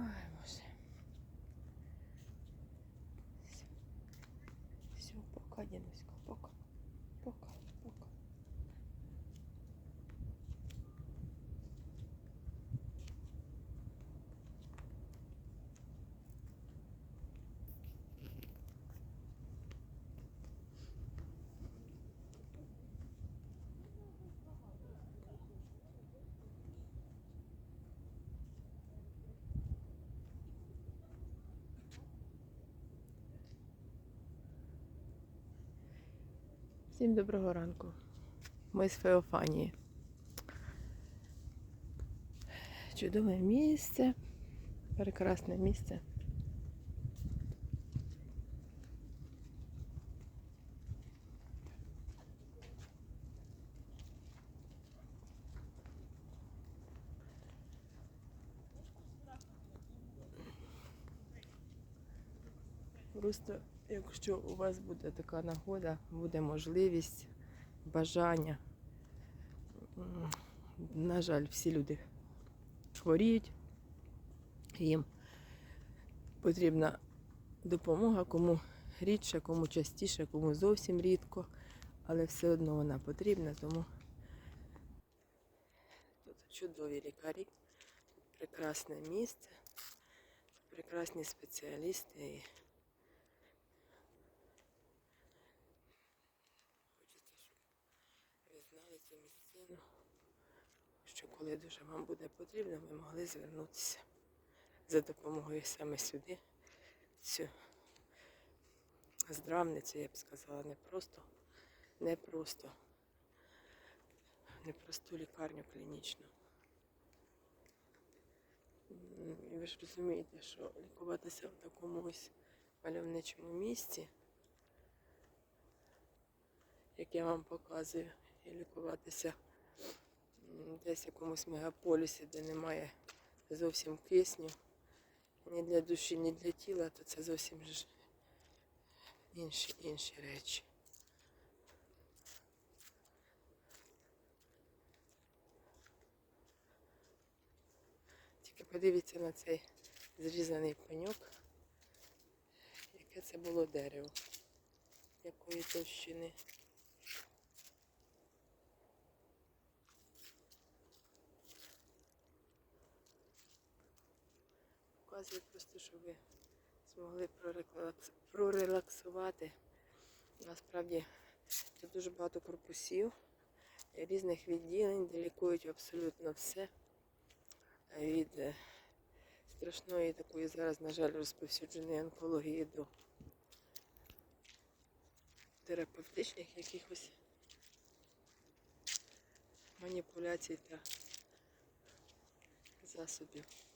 Ой, боже. Всім доброго ранку. Ми з Феофанії. Чудове місце. Прекрасне місце. Просто якщо у вас буде така нагода, буде можливість, бажання. На жаль, всі люди хворіють, їм потрібна допомога, кому рідше, кому частіше, кому зовсім рідко, але все одно вона потрібна, тому тут чудові лікарі, прекрасне місце, прекрасні спеціалісти. І Хочеться, щоб ви знали цю місцину, що коли дуже вам буде потрібно, ви могли звернутися за допомогою саме сюди, цю здравницю, я б сказала, не просто, не просто, не просту лікарню клінічну. І ви ж розумієте, що лікуватися в такому ось мальовничому місці як я вам показую, і лікуватися десь в якомусь мегаполісі, де немає зовсім кисню ні для душі, ні для тіла, то це зовсім ж інші, інші речі. Тільки подивіться на цей зрізаний пеньок, яке це було дерево, якої товщини. Показую просто, щоб ви змогли прорелаксувати. Насправді тут дуже багато корпусів різних відділень, де лікують абсолютно все. Від е, страшної такої зараз, на жаль, розповсюдженої онкології до терапевтичних якихось маніпуляцій та засобів.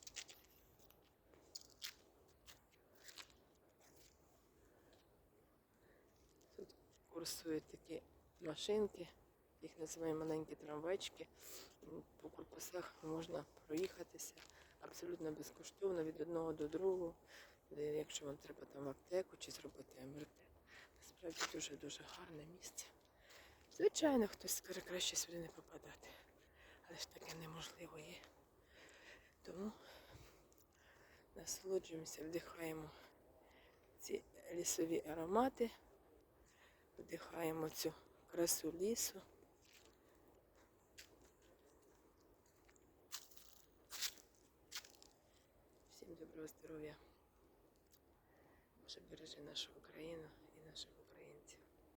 Курсують такі машинки, їх називаємо маленькі трамвайчики. По корпусах можна проїхатися абсолютно безкоштовно від одного до другого, якщо вам треба там аптеку чи зробити МРТ. Насправді дуже-дуже гарне місце. Звичайно, хтось скаже краще сюди не попадати. Але ж таке неможливо є. Тому насолоджуємося, вдихаємо ці лісові аромати, вдихаємо цю красу лісу. Всім доброго здоров'я. Боже бережи нашу Україну і наших